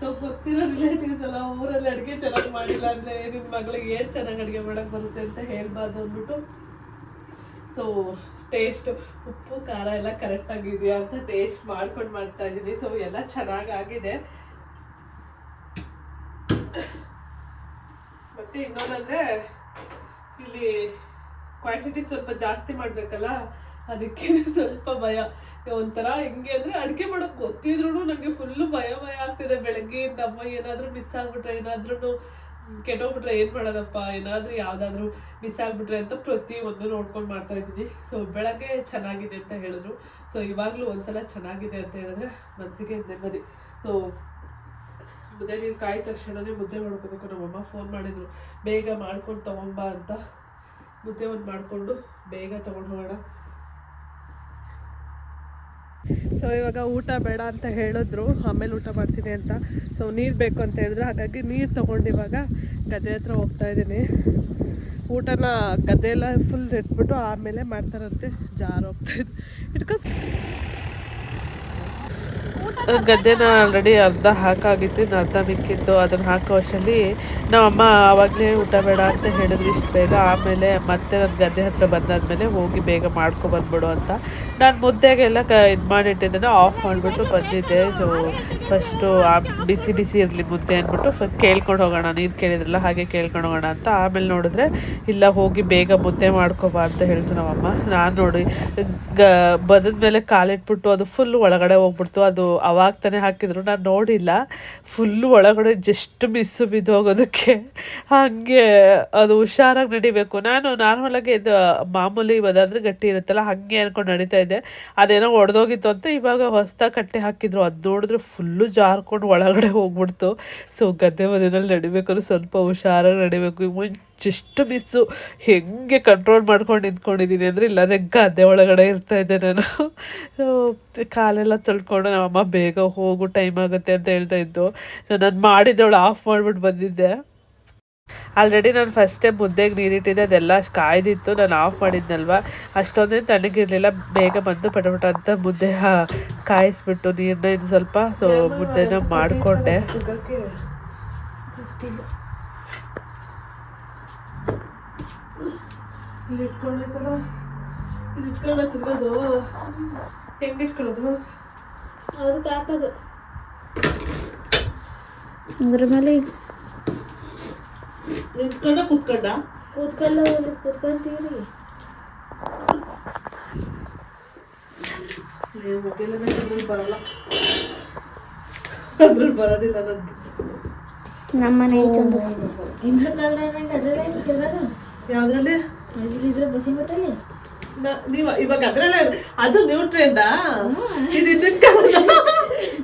ಸೊ ಗೊತ್ತಿರೋ ರಿಲೇಟಿವ್ಸ್ ಎಲ್ಲ ಊರಲ್ಲಿ ಅಡುಗೆ ಚೆನ್ನಾಗಿ ಮಾಡಿಲ್ಲ ಅಂದ್ರೆ ನಿಮ್ಮ ಮಗಳಿಗೆ ಏನು ಚೆನ್ನಾಗಿ ಅಡುಗೆ ಮಾಡಕ್ ಬರುತ್ತೆ ಅಂತ ಹೇಳ್ಬಾರ್ದು ಅಂದ್ಬಿಟ್ಟು. ಸೊ ಟೇಸ್ಟ್ ಉಪ್ಪು, ಖಾರ ಎಲ್ಲ ಕರೆಕ್ಟ್ ಆಗಿದೆಯಾ ಅಂತ ಟೇಸ್ಟ್ ಮಾಡ್ಕೊಂಡು ಮಾಡ್ತಾ ಇದ್ದೀನಿ. ಸೊ ಎಲ್ಲ ಚೆನ್ನಾಗಾಗಿದೆ ಮತ್ತೆ ಇನ್ನೊಂದಂದ್ರೆ, ಇಲ್ಲಿ ಕ್ವಾಂಟಿಟಿ ಸ್ವಲ್ಪ ಜಾಸ್ತಿ ಮಾಡ್ಬೇಕಲ್ಲ, ಅದಕ್ಕೆ ಸ್ವಲ್ಪ ಭಯ. ಒಂಥರ ಹೆಂಗೆ ಅಂದ್ರೆ ಅಡುಗೆ ಮಾಡೋಕ್ಕೆ ಗೊತ್ತಿದ್ರು ನನಗೆ ಫುಲ್ಲು ಭಯ ಭಯ ಆಗ್ತಿದೆ. ಬೆಳಗ್ಗೆಯಿಂದ ಅಮ್ಮ ಏನಾದರೂ ಮಿಸ್ ಆಗ್ಬಿಟ್ರೆ ಏನಾದ್ರೂ ಕೆಟ್ಟೋಗ್ಬಿಟ್ರೆ ಏನು ಮಾಡೋದಪ್ಪ? ಏನಾದರೂ ಯಾವುದಾದ್ರೂ ಮಿಸ್ ಆಗ್ಬಿಟ್ರೆ ಅಂತ ಪ್ರತಿ ಒಂದು ನೋಡ್ಕೊಂಡು ಮಾಡ್ತಾ ಇದ್ದೀನಿ. ಸೊ ಬೆಳಗ್ಗೆ ಚೆನ್ನಾಗಿದೆ ಅಂತ ಹೇಳಿದ್ರು. ಸೊ ಇವಾಗಲೂ ಒಂದ್ಸಲ ಚೆನ್ನಾಗಿದೆ ಅಂತ ಹೇಳಿದ್ರೆ ಮನಸ್ಸಿಗೆ ನೆಮ್ಮದಿ. ಸೊ ಮುದ್ದೆ ನೀರು ಕಾಯಿದ ತಕ್ಷಣನೇ ಮುದ್ದೆ ಮಾಡ್ಕೋಬೇಕು. ನಮ್ಮಮ್ಮ ಫೋನ್ ಮಾಡಿದ್ರು, ಬೇಗ ಮಾಡ್ಕೊಂಡು ತಗೊಂಬ ಅಂತ. ಮುದ್ದೆ ಒಂದು ಮಾಡಿಕೊಂಡು ಬೇಗ ತಗೊಂಡು ಹೋಗೋಣ. ಸೊ ಇವಾಗ ಊಟ ಬೇಡ ಅಂತ ಹೇಳಿದ್ರು. ಆಮೇಲೆ ಊಟ ಮಾಡ್ತೀನಿ ಅಂತ. ಸೊ ನೀರು ಬೇಕು ಅಂತ ಹೇಳಿದ್ರು. ಹಾಗಾಗಿ ನೀರು ತೊಗೊಂಡು ಇವಾಗ ಗದ್ದೆ ಹತ್ರ ಹೋಗ್ತಾ ಇದ್ದೀನಿ. ಊಟನ ಗದ್ದೆ ಎಲ್ಲ ಫುಲ್ ಇಟ್ಬಿಟ್ಟು ಆಮೇಲೆ ಮಾಡ್ತಾರಂತೆ. ಜಾರು ಹೋಗ್ತಾ ಇದ್ದು ಇಟ್ಕೋಸ್ ಗದ್ದೆನ ಆಲ್ರೆಡಿ ಅರ್ಧ ಹಾಕಾಗಿತ್ತು, ಇನ್ನು ಅರ್ಧ ಮಿಕ್ಕಿತ್ತು. ಅದನ್ನು ಹಾಕೋ ಅಷ್ಟರಲ್ಲಿ ನಮ್ಮಮ್ಮ ಆವಾಗಲೇ ಊಟ ಬೇಡ ಅಂತ ಹೇಳಿದ್ರು ಇಷ್ಟು ಬೇಗ. ಆಮೇಲೆ ಮತ್ತೆ ನಾನು ಗದ್ದೆ ಹತ್ರ ಬಂದಾದಮೇಲೆ ಹೋಗಿ ಬೇಗ ಮಾಡ್ಕೊ ಬಂದ್ಬಿಡು ಅಂತ ನಾನು ಮುದ್ದೆಗೆಲ್ಲ ಕ ಇದು ಮಾಡಿಟ್ಟಿದ್ದೇನೆ ಆಫ್ ಮಾಡಿಬಿಟ್ಟು ಬಂದಿದ್ದೆ. ಸೊ ಫಸ್ಟು ಆ ಬಿಸಿ ಬಿಸಿ ಇರಲಿ ಮುದ್ದೆ ಅಂದ್ಬಿಟ್ಟು ಫ ಕೇಳ್ಕೊಂಡು ಹೋಗೋಣ, ನೀರು ಕೇಳಿದ್ರಲ್ಲ ಹಾಗೆ ಕೇಳ್ಕೊಂಡು ಹೋಗೋಣ ಅಂತ. ಆಮೇಲೆ ನೋಡಿದ್ರೆ ಇಲ್ಲ, ಹೋಗಿ ಬೇಗ ಮುದ್ದೆ ಮಾಡ್ಕೊಬಾ ಅಂತ ಹೇಳ್ತು ನಮ್ಮಮ್ಮ. ನಾನು ನೋಡಿ, ಗ ಮೇಲೆ ಕಾಲಿಟ್ಬಿಟ್ಟು ಅದು ಫುಲ್ ಒಳಗಡೆ ಹೋಗ್ಬಿಡ್ತು. ಅದು ಅವಾಗ ತಾನೇ ಹಾಕಿದ್ರು. ನಾನು ನೋಡಿಲ್ಲ. ಫುಲ್ಲು ಒಳಗಡೆ ಜಸ್ಟ್ ಮಿಸ್ಸು ಬಿದ್ದೋಗೋದಕ್ಕೆ ಹಾಗೆ ಅದು ಹುಷಾರಾಗಿ ನಡಿಬೇಕು. ನಾನು ನಾರ್ಮಲಾಗಿ ಇದು ಮಾಮೂಲಿ ಅದಾದರೆ ಗಟ್ಟಿ ಇರುತ್ತಲ್ಲ, ಹಾಗೆ ಅನ್ಕೊಂಡು ನಡೀತಾ ಇದ್ದೆ. ಅದೇನೋ ಒಡೆದೋಗಿತ್ತು ಅಂತ ಇವಾಗ ಹೊಸ್ದಾಗಿ ಕಟ್ಟೆ ಹಾಕಿದ್ರು. ಅದು ನೋಡಿದ್ರೆ ಫುಲ್ಲು ಜಾರ್ಕೊಂಡು ಒಳಗಡೆ ಹೋಗ್ಬಿಡ್ತು. ಸೊ ಗದ್ದೆ ಮಧ್ಯದಲ್ಲಿ ನಡಿಬೇಕು ಸ್ವಲ್ಪ ಹುಷಾರಾಗಿ ನಡಿಬೇಕು. ಮುಂಚೆ ಜಸ್ಟ್ ಮಿಸ್ಸು ಹೆಂಗೆ ಕಂಟ್ರೋಲ್ ಮಾಡ್ಕೊಂಡು ನಿಂತ್ಕೊಂಡಿದ್ದೀನಿ ಅಂದರೆ ಇಲ್ಲಾಂದರೆ ಗದ್ದೆ ಒಳಗಡೆ ಇರ್ತಾ ಇದ್ದೆ ನಾನು. ಕಾಲೆಲ್ಲ ತೊಳ್ಕೊಂಡು ನಮ್ಮಮ್ಮ ಬೇಗ ಹೋಗು ಟೈಮ್ ಆಗುತ್ತೆ ಅಂತ ಹೇಳ್ತಾ ಇದ್ದು ಸೊ ನಾನು ಮಾಡಿದ್ದವಳು ಆಫ್ ಮಾಡಿಬಿಟ್ಟು ಬಂದಿದ್ದೆ. ಆಲ್ರೆಡಿ ನಾನು ಫಸ್ಟೇ ಮುದ್ದೆಗೆ ನೀರಿಟ್ಟಿದ್ದೆ ಅದೆಲ್ಲ ಅಷ್ಟು ಕಾಯ್ದಿತ್ತು. ನಾನು ಆಫ್ ಮಾಡಿದ್ನಲ್ವ? ಅಷ್ಟೊಂದೇ ತಣ್ಣಗಿರಲಿಲ್ಲ. ಬೇಗ ಬಂದು ಪಟಪಟ ಅಂತ ಮುದ್ದೆ ಹಾ- ಕಾಯಿಸ್ಬಿಟ್ಟು ನೀರನ್ನ ಇನ್ನು ಸ್ವಲ್ಪ. ಸೊ ಮುದ್ದೆನ ಮಾಡಿಕೊಂಡೆ. ಇಲ್ಲಿ ಇಟ್ಕೊಂಡೈತಲ್ಲ ಇದು ಇಟ್ಕೊಂಡ ತಿರ್ಗೋದು ಹೆಂಗೆ ಇಟ್ಕೊಳ್ಳೋದು ಅದಕ್ಕೆ ಹಾಕೋದು. ಅದ್ರ ಮೇಲೆ ನಿಂತ್ಕೊಂಡ ಕೂತ್ಕೊಂಡ? ಕೂತ್ಕೊಂಡ ಕೂತ್ಕೊಂತೀರಿ. ನೀವು ಮೊಬೈಲ್ ಅದ್ರಲ್ಲಿ ಬರಲ್ಲ. ಅದ್ರಲ್ಲಿ ಬರೋದಿಲ್ಲ ನಮ್ಮನೆ ನಮ್ಮ ಮನೆ ಐತೊಂದು ಇಂದ್ರ ಕಾಲ ನಂಗೆ ಅದರಲ್ಲೇ ಯಾವ್ದ್ರಲ್ಲಿ? ಇದ್ರೆ ಬಸಿ ಬಟ್ಟಲ್ಲಿ ನೀವು ಇವಾಗ ಅದ್ರಲ್ಲೇ ಅದು ನ್ಯೂ ಟ್ರೆಂಡಾ ಇದು ಇದನ್ ಕಾಲ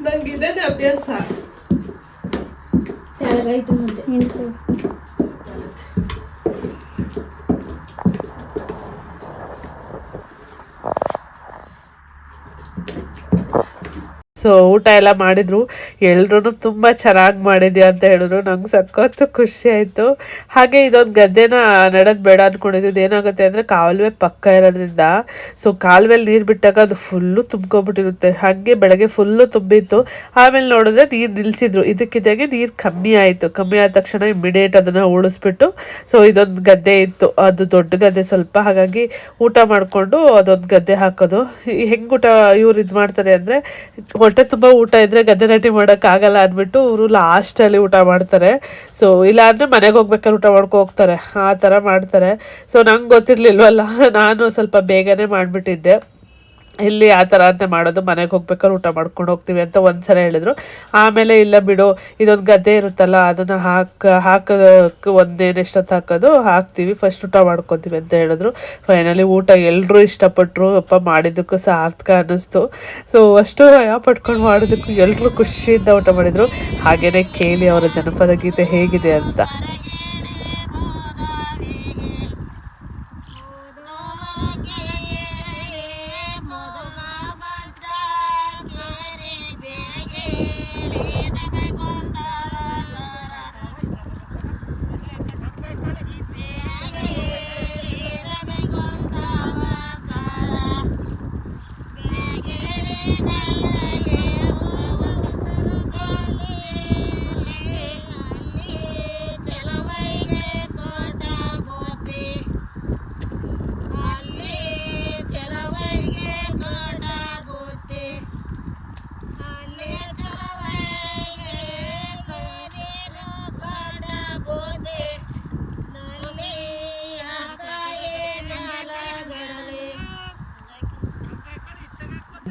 ನಂಗೆ ಇದೇನೆ ಅಭ್ಯಾಸ ಕೆಳಗಾಯ್ತು ಮುದ್ದೆ ಸೊ ಊಟ ಎಲ್ಲ ಮಾಡಿದ್ರು. ಎಲ್ರೂ ತುಂಬ ಚೆನ್ನಾಗಿ ಮಾಡಿದ್ಯಾ ಅಂತ ಹೇಳಿದ್ರು. ನಂಗೆ ಸಖತ್ತು ಖುಷಿ ಆಯಿತು. ಹಾಗೆ ಇದೊಂದು ಗದ್ದೆನ ನಡೋದು ಬೇಡ ಅಂದ್ಕೊಂಡಿದ್ದು ಏನಾಗುತ್ತೆ ಅಂದರೆ ಕಾಲುವೆ ಪಕ್ಕ ಇರೋದ್ರಿಂದ ಸೊ ಕಾಲುವೆಲಿ ನೀರು ಬಿಟ್ಟಾಗ ಅದು ಫುಲ್ಲು ತುಂಬ್ಕೊಂಬಿಟ್ಟಿರುತ್ತೆ ಹಾಗೆ ಬೆಳಗ್ಗೆ ಫುಲ್ಲು ತುಂಬಿತ್ತು. ಆಮೇಲೆ ನೋಡಿದ್ರೆ ನೀರು ನಿಲ್ಲಿಸಿದ್ರು ಇದಕ್ಕಿದ್ದಾಗೆ ನೀರು ಕಮ್ಮಿ ಆಯಿತು. ಕಮ್ಮಿ ಆದ ತಕ್ಷಣ ಇಮಿಡಿಯೇಟ್ ಅದನ್ನು ಉಳಿಸ್ಬಿಟ್ಟು ಸೊ ಇದೊಂದು ಗದ್ದೆ ಇತ್ತು. ಅದು ದೊಡ್ಡ ಗದ್ದೆ ಸ್ವಲ್ಪ. ಹಾಗಾಗಿ ಊಟ ಮಾಡಿಕೊಂಡು ಅದೊಂದು ಗದ್ದೆ ಹಾಕೋದು. ಹೆಂಗೆ ಊಟ ಇವ್ರು ಇದು ಮಾಡ್ತಾರೆ ಅಂದರೆ ಹೊಟ್ಟೆ ತುಂಬ ಊಟ ಇದ್ರೆ ಗದ್ದೆ ನಾಟಿ ಮಾಡೋಕ್ಕಾಗಲ್ಲ ಅಂದ್ಬಿಟ್ಟು ಅವರು ಲಾಸ್ಟಲ್ಲಿ ಊಟ ಮಾಡ್ತಾರೆ. ಸೊ ಇಲ್ಲ ಅಂದ್ರೆ ಮನೆಗೆ ಹೋಗ್ಬೇಕಾದ್ರೆ ಊಟ ಮಾಡ್ಕೊ ಹೋಗ್ತಾರೆ. ಆ ಥರ ಮಾಡ್ತಾರೆ. ಸೊ ನಂಗೆ ಗೊತ್ತಿರಲಿಲ್ವಲ್ಲ? ನಾನು ಸ್ವಲ್ಪ ಬೇಗನೆ ಮಾಡಿಬಿಟ್ಟಿದ್ದೆ. ಇಲ್ಲಿ ಆ ಥರ ಅಂತ ಮಾಡೋದು, ಮನೆಗೆ ಹೋಗ್ಬೇಕಾದ್ರೆ ಊಟ ಮಾಡ್ಕೊಂಡು ಹೋಗ್ತೀವಿ ಅಂತ ಒಂದ್ಸಲ ಹೇಳಿದ್ರು. ಆಮೇಲೆ ಇಲ್ಲ ಬಿಡು, ಇದೊಂದು ಗದ್ದೆ ಇರುತ್ತಲ್ಲ, ಅದನ್ನು ಹಾಕ, ಹಾಕೋದಕ್ಕೆ ಒಂದೇನು ಎಷ್ಟೊತ್ತು ಹಾಕೋದು, ಹಾಕ್ತೀವಿ ಫಸ್ಟ್ ಊಟ ಮಾಡ್ಕೊತೀವಿ ಅಂತ ಹೇಳಿದ್ರು. ಫೈನಲಿ ಊಟ ಎಲ್ಲರೂ ಇಷ್ಟಪಟ್ಟರು ಅಪ್ಪ ಮಾಡಿದ್ದಕ್ಕೂ ಸಾರ್ಥಕ ಅನ್ನಿಸ್ತು. ಸೊ ಅಷ್ಟು ಪಟ್ಕೊಂಡು ಮಾಡೋದಕ್ಕೂ ಎಲ್ಲರೂ ಖುಷಿಯಿಂದ ಊಟ ಮಾಡಿದರು. ಹಾಗೆಯೇ ಕೇಳಿ ಅವರ ಜನಪದ ಗೀತೆ ಹೇಗಿದೆ ಅಂತ.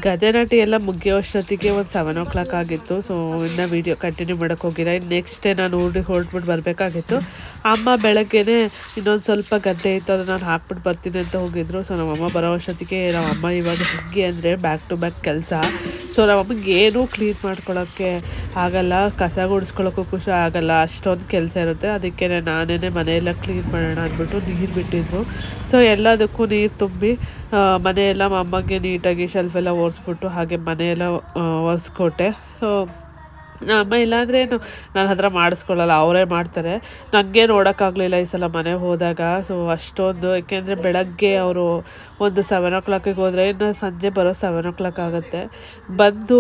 ಗದೆ ನಾಟಿ ಎಲ್ಲ ಮುಗಿಯೋಷ್ಟೊತ್ತಿಗೆ ಒಂದು ಸೆವೆನ್ ಓ ಕ್ಲಾಕ್ ಆಗಿತ್ತು. ಸೊ ಇನ್ನು ವೀಡಿಯೋ ಕಂಟಿನ್ಯೂ ಮಾಡೋಕ್ಕೆ ಹೋಗಿಲ್ಲ. ಇನ್ನು ನೆಕ್ಸ್ಟ್ ಡೇ ನಾನು ಊರಿಗೆ ಹೊರಟ್ಬಿಟ್ಟು ಬರಬೇಕಾಗಿತ್ತು. ಅಮ್ಮ ಬೆಳಗ್ಗೆನೆ ಇನ್ನೊಂದು ಸ್ವಲ್ಪ ಗದ್ದೆ ಇತ್ತು ಅದನ್ನು ನಾನು ಹಾಕ್ಬಿಟ್ಟು ಬರ್ತೀನಿ ಅಂತ ಹೋಗಿದ್ರು. ಸೊ ನಮ್ಮಮ್ಮ ಬರೋ ಅಷ್ಟೊತ್ತಿಗೆ, ನಮ್ಮಮ್ಮ ಇವಾಗ ಹೇಗೆ ಅಂದರೆ ಬ್ಯಾಕ್ ಟು ಬ್ಯಾಕ್ ಕೆಲಸ. ಸೊ ನಮ್ಮಮ್ಮಗೆ ಏನೂ ಕ್ಲೀನ್ ಮಾಡ್ಕೊಳ್ಳೋಕ್ಕೆ ಆಗಲ್ಲ, ಕಸ ಗುಡಿಸ್ಕೊಳ್ಳೋಕ್ಕೂ ಖುಷಿ ಆಗಲ್ಲ, ಅಷ್ಟೊಂದು ಕೆಲಸ ಇರುತ್ತೆ. ಅದಕ್ಕೆ ನಾನೇ ಮನೆಯೆಲ್ಲ ಕ್ಲೀನ್ ಮಾಡೋಣ ಅಂದ್ಬಿಟ್ಟು ನೀರು ಬಿಟ್ಟಿದ್ರು ಸೊ ಎಲ್ಲದಕ್ಕೂ ನೀರು ತುಂಬಿ ಮನೆಯೆಲ್ಲ ಅಮ್ಮಗೆ ನೀಟಾಗಿ ಶೆಲ್ಫ್ ಎಲ್ಲ ಒರೆಸ್ಬಿಟ್ಟು ಹಾಗೆ ಮನೆಯೆಲ್ಲ ಒರೆಸ್ಕೊಟ್ಟೆ. ಸೊ ಅಮ್ಮ, ಇಲ್ಲಾಂದ್ರೆ ಏನು? ನಾನು ಹತ್ರ ಮಾಡಿಸ್ಕೊಳ್ಳಲ್ಲ, ಅವರೇ ಮಾಡ್ತಾರೆ. ನನಗೆ ನೋಡೋಕ್ಕಾಗಲಿಲ್ಲ ಈ ಸಲ ಮನೆ ಹೋದಾಗ. ಸೊ ಅಷ್ಟೊಂದು ಏಕೆಂದರೆ ಬೆಳಗ್ಗೆ ಅವರು ಒಂದು ಸೆವೆನ್ ಓ ಕ್ಲಾಕಿಗೆ ಹೋದರೆ, ಇನ್ನು ಸಂಜೆ ಬರೋ ಸೆವೆನ್ ಓ ಕ್ಲಾಕ್ ಆಗುತ್ತೆ. ಬಂದು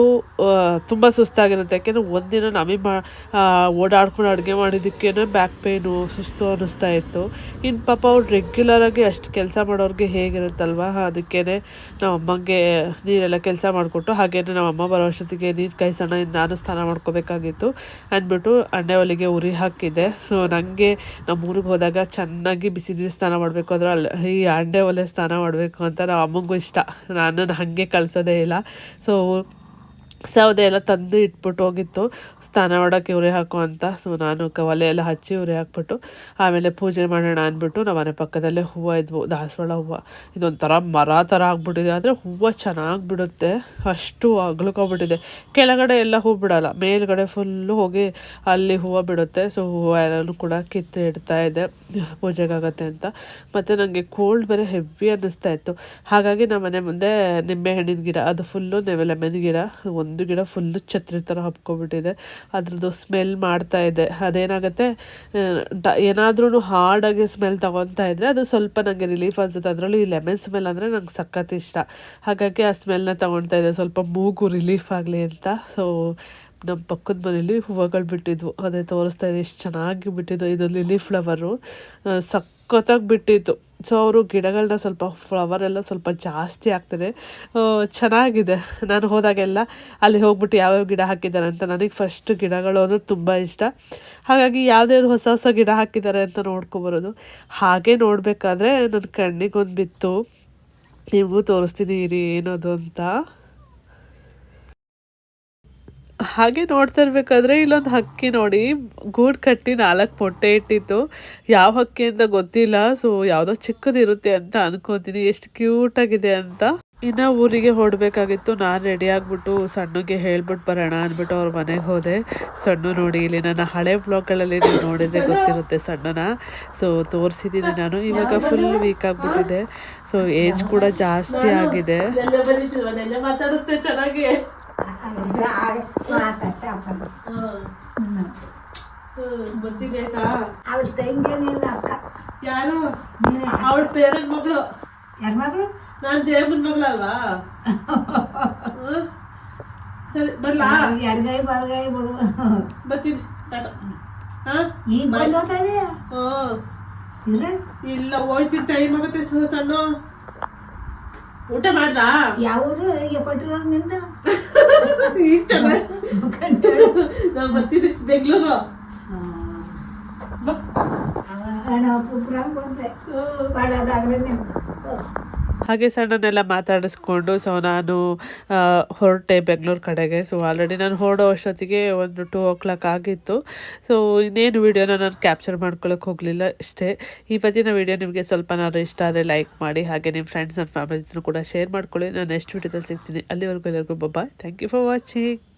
ತುಂಬ ಸುಸ್ತಾಗಿರುತ್ತೆ. ಯಾಕೆಂದರೆ ಒಂದಿನ ನಮಗೆ ಮಾ ಓಡಾಡ್ಕೊಂಡು ಅಡುಗೆ ಮಾಡಿದ್ದಕ್ಕೇ ಬ್ಯಾಕ್ ಪೇಯ್ನು ಸುಸ್ತು ಅನ್ನಿಸ್ತಾ ಇತ್ತು. ಇನ್ನು ಪಾಪ ಅವ್ರು ರೆಗ್ಯುಲರಾಗಿ ಅಷ್ಟು ಕೆಲಸ ಮಾಡೋರಿಗೆ ಹೇಗಿರುತ್ತಲ್ವ? ಅದಕ್ಕೇ ನಮ್ಮ ಅಮ್ಮಂಗೆ ನೀರೆಲ್ಲ ಕೆಲಸ ಮಾಡಿಕೊಟ್ಟು, ಹಾಗೇನೆ ನಮ್ಮ ಅಮ್ಮ ಬರೋ ಅಷ್ಟೊತ್ತಿಗೆ ನೀರು ಕಾಯಿಸೋಣ ಇನ್ನು ನಾನು ಸ್ನಾನ ಮಾಡ್ಕೋಬೇಕಾಗಿತ್ತು ಅಂದ್ಬಿಟ್ಟು ಅಂಡೆ ಒಲೆಗೆ ಉರಿ ಹಾಕಿದ್ದೆ ಸೊ ನನಗೆ ನಮ್ಮ ಊರಿಗೆ ಹೋದಾಗ ಚೆನ್ನಾಗಿ ಬಿಸಿ ನೀರು ಸ್ನಾನ ಮಾಡಬೇಕು. ಅಂದ್ರೆ ಅಲ್ಲಿ ಈ ಅಂಡೆ ಒಲೆ ಸ್ನಾನ ಮಾಡಬೇಕು ಅಂತ ನಮ್ಮ ಅಮ್ಮಂಗೂ ಇಷ್ಟ. ನನ್ನನ್ನು ಹಾಗೆ ಕಳಿಸೋದೇ ಇಲ್ಲ. ಸೊ ಸೌದೆ ಎಲ್ಲ ತಂದು ಇಟ್ಬಿಟ್ಟು ಹೋಗಿತ್ತು. ಸ್ನಾನ ಮಾಡೋಕ್ಕೆ ಉರಿ ಹಾಕು ಅಂತ. ಸೊ ನಾನು ಒಲೆ ಎಲ್ಲ ಹಚ್ಚಿ ಉರಿ ಹಾಕ್ಬಿಟ್ಟು ಆಮೇಲೆ ಪೂಜೆ ಮಾಡೋಣ ಅಂದ್ಬಿಟ್ಟು ನಮ್ಮ ಮನೆ ಪಕ್ಕದಲ್ಲೇ ಹೂವು ಇದ್ವು. ದಾಸವಾಳ ಹೂವು. ಇದೊಂಥರ ಮರ ಥರ ಆಗ್ಬಿಟ್ಟಿದೆ. ಆದರೆ ಹೂವು ಚೆನ್ನಾಗಿ ಬಿಡುತ್ತೆ. ಅಷ್ಟು ಅಗ್ಳ್ಕೊಬಿಟ್ಟಿದೆ ಕೆಳಗಡೆ ಎಲ್ಲ ಹೂ ಬಿಡಲ್ಲ. ಮೇಲ್ಗಡೆ ಫುಲ್ಲು ಹೋಗಿ ಅಲ್ಲಿ ಹೂವು ಬಿಡುತ್ತೆ. ಸೊ ಹೂವು ಎಲ್ಲನೂ ಕೂಡ ಕಿತ್ತು ಇಡ್ತಾ ಇದೆ. ಪೂಜೆಗಾಗತ್ತೆ ಅಂತ. ಮತ್ತು ನನಗೆ ಕೋಲ್ಡ್ ಬೇರೆ ಹೆವಿ ಅನ್ನಿಸ್ತಾ ಇತ್ತು. ಹಾಗಾಗಿ ನಮ್ಮ ಮನೆ ಮುಂದೆ ನಿಂಬೆ ಹಣ್ಣಿನ ಗಿಡ, ಅದು ಫುಲ್ಲು ಲೆಮನ್ ಗಿಡ, ಒಂದು ಗಿಡ ಫುಲ್ಲು ಛತ್ರಿ ಥರ ಹಬ್ಕೊಬಿಟ್ಟಿದೆ ಅದ್ರದ್ದು ಸ್ಮೆಲ್ ಮಾಡ್ತಾ ಇದೆ. ಅದೇನಾಗುತ್ತೆ ಏನಾದ್ರೂ ಹಾರ್ಡಾಗಿ ಸ್ಮೆಲ್ ತಗೊತಾ ಇದ್ದರೆ ಅದು ಸ್ವಲ್ಪ ನನಗೆ ರಿಲೀಫ್ ಅನ್ಸುತ್ತೆ. ಅದರಲ್ಲೂ ಈ ಲೆಮನ್ ಸ್ಮೆಲ್ ಅಂದರೆ ನಂಗೆ ಸಖತ್ ಇಷ್ಟ. ಹಾಗಾಗಿ ಆ ಸ್ಮೆಲ್ನ ತಗೊಳ್ತಾ ಇದೆ ಸ್ವಲ್ಪ ಮೂಗು ರಿಲೀಫ್ ಆಗಲಿ ಅಂತ. ಸೊ ನಮ್ಮ ಪಕ್ಕದ ಮನೇಲಿ ಹೂವುಗಳು ಬಿಟ್ಟಿದ್ವು. ಅದೇ ತೋರಿಸ್ತಾ ಇದೆ ಎಷ್ಟು ಚೆನ್ನಾಗಿ ಬಿಟ್ಟಿದ್ದು. ಇದು ಲಿಲಿ ಫ್ಲವರು ಸಖತ್ತಾಗಿ ಬಿಟ್ಟಿತ್ತು. ಸೊ ಅವರು ಗಿಡಗಳನ್ನ ಸ್ವಲ್ಪ ಫ್ಲವರ್ ಎಲ್ಲ ಸ್ವಲ್ಪ ಜಾಸ್ತಿ ಆ, ಚೆನ್ನಾಗಿದೆ. ನಾನು ಹೋದಾಗೆಲ್ಲ ಅಲ್ಲಿ ಹೋಗ್ಬಿಟ್ಟು ಯಾವ್ಯಾವ ಗಿಡ ಹಾಕಿದ್ದಾರೆ ಅಂತ ನನಗೆ ಫಸ್ಟ್ ಗಿಡಗಳು ಅಂದರೆ ತುಂಬ ಇಷ್ಟ. ಹಾಗಾಗಿ ಯಾವುದೇ ಹೊಸ ಹೊಸ ಗಿಡ ಹಾಕಿದ್ದಾರೆ ಅಂತ ನೋಡ್ಕೊಬರೋದು. ಹಾಗೆ ನೋಡಬೇಕಾದ್ರೆ ನನ್ನ ಕಣ್ಣಿಗೊಂದು ಬಿತ್ತು. ನಿಮಗೂ ತೋರಿಸ್ತೀನಿ ಇರಿ ಏನದು ಅಂತ. ಹಾಗೆ ನೋಡ್ತಾ ಇರ್ಬೇಕಾದ್ರೆ ಇಲ್ಲೊಂದು ಹಕ್ಕಿ ನೋಡಿ, ಗೂಡು ಕಟ್ಟಿ ನಾಲ್ಕು ಮೊಟ್ಟೆ ಇಟ್ಟಿತ್ತು. ಯಾವ ಹಕ್ಕಿ ಅಂತ ಗೊತ್ತಿಲ್ಲ ಸೊ ಯಾವುದೋ ಚಿಕ್ಕದಿರುತ್ತೆ ಅಂತ ಅನ್ಕೋತೀನಿ, ಎಷ್ಟು ಕ್ಯೂಟಾಗಿದೆ ಅಂತ. ಇನ್ನು ಊರಿಗೆ ಹೊರಡ್ಬೇಕಾಗಿತ್ತು, ನಾನು ರೆಡಿ ಆಗ್ಬಿಟ್ಟು ಸಣ್ಣಗೆ ಹೇಳ್ಬಿಟ್ಟು ಬರೋಣ ಅಂದ್ಬಿಟ್ಟು ಅವ್ರ ಮನೆಗೆ ಹೋದೆ. ಸಣ್ಣ ನೋಡಿ, ಇಲ್ಲಿ ನನ್ನ ಹಳೆ ಬ್ಲಾಗ್ಗಳಲ್ಲಿ ನೀವು ನೋಡಿದ್ರೆ ಗೊತ್ತಿರುತ್ತೆ ಸಣ್ಣನ. ಸೊ ತೋರಿಸಿದ್ದೀನಿ ನಾನು, ಇವಾಗ ಫುಲ್ ವೀಕ್ ಆಗ್ಬಿಟ್ಟಿದೆ. ಸೊ ಏಜ್ ಕೂಡ ಜಾಸ್ತಿ ಆಗಿದೆ. ಅಕ್ಕ ಯಾರು ಅವಳ ಪೇರೆಂಟ್ ಮಗಳು ಯಾರ ಮಗಳು ನಾನ್ ಜಯಮ್ಮನ್ ಮಗಳಲ್ವಾ ಸರಿ ಬರ್ಲಾ ಎಡಗೈ ಬಲಗೈ ಬಿಡು ಬರ್ತೀನಿ ಟಾಟಾ ಈಗ ಇಲ್ಲ ಹೋಯ್ತೀನಿ ಟೈಮ್ ಆಗುತ್ತೆ ಸಣ್ಣ ಊಟ ಮಾಡ್ದಾ ಯಾವುದು ಹೇಗೆ ಕೊಟ್ಟಿರೋ ನಿಂದ? ಚೆನ್ನಾಗಿ ನಾನ್ ಬರ್ತೀನಿ ಬೆಂಗಳೂರು ಬಾ. ನಾವು ಪುಪ್ರಂಗ್ ಬಂದೆ. ಬಾಳದಾಗ್ರೆ ನಿಂದು ಹಾಗೆ ಸಣ್ಣನೆಲ್ಲ ಮಾತಾಡಿಸ್ಕೊಂಡು ಸೊ ನಾನು ಹೊರಟೆ ಬೆಂಗಳೂರು ಕಡೆಗೆ. ಸೊ ಆಲ್ರೆಡಿ ನಾನು ಹೊರಡೋ ಅಷ್ಟೊತ್ತಿಗೆ ಒಂದು ಟೂ ಓ ಕ್ಲಾಕ್ ಆಗಿತ್ತು. ಸೊ ಇನ್ನೇನು ವೀಡಿಯೋನ ನಾನು ಕ್ಯಾಪ್ಚರ್ ಮಾಡ್ಕೊಳ್ಳೋಕೆ ಹೋಗಲಿಲ್ಲ ಇಷ್ಟೇ ಈ ಬದಿನ ವೀಡಿಯೋ ನಿಮಗೆ ಸ್ವಲ್ಪ ನಾನು ಇಷ್ಟ ಆದರೆ ಲೈಕ್ ಮಾಡಿ, ಹಾಗೆ ನಿಮ್ಮ ಫ್ರೆಂಡ್ಸ್ ನನ್ನ ಫ್ಯಾಮಿಲಿ ಕೂಡ ಶೇರ್ ಮಾಡ್ಕೊಳ್ಳಿ. ನಾನು ನೆಕ್ಸ್ಟ್ ವೀಡಿಯೋದಲ್ಲಿ ಸಿಗ್ತೀನಿ. ಅಲ್ಲಿವರೆಗೂ ಎಲ್ಲರಿಗೂ bye thank you for watching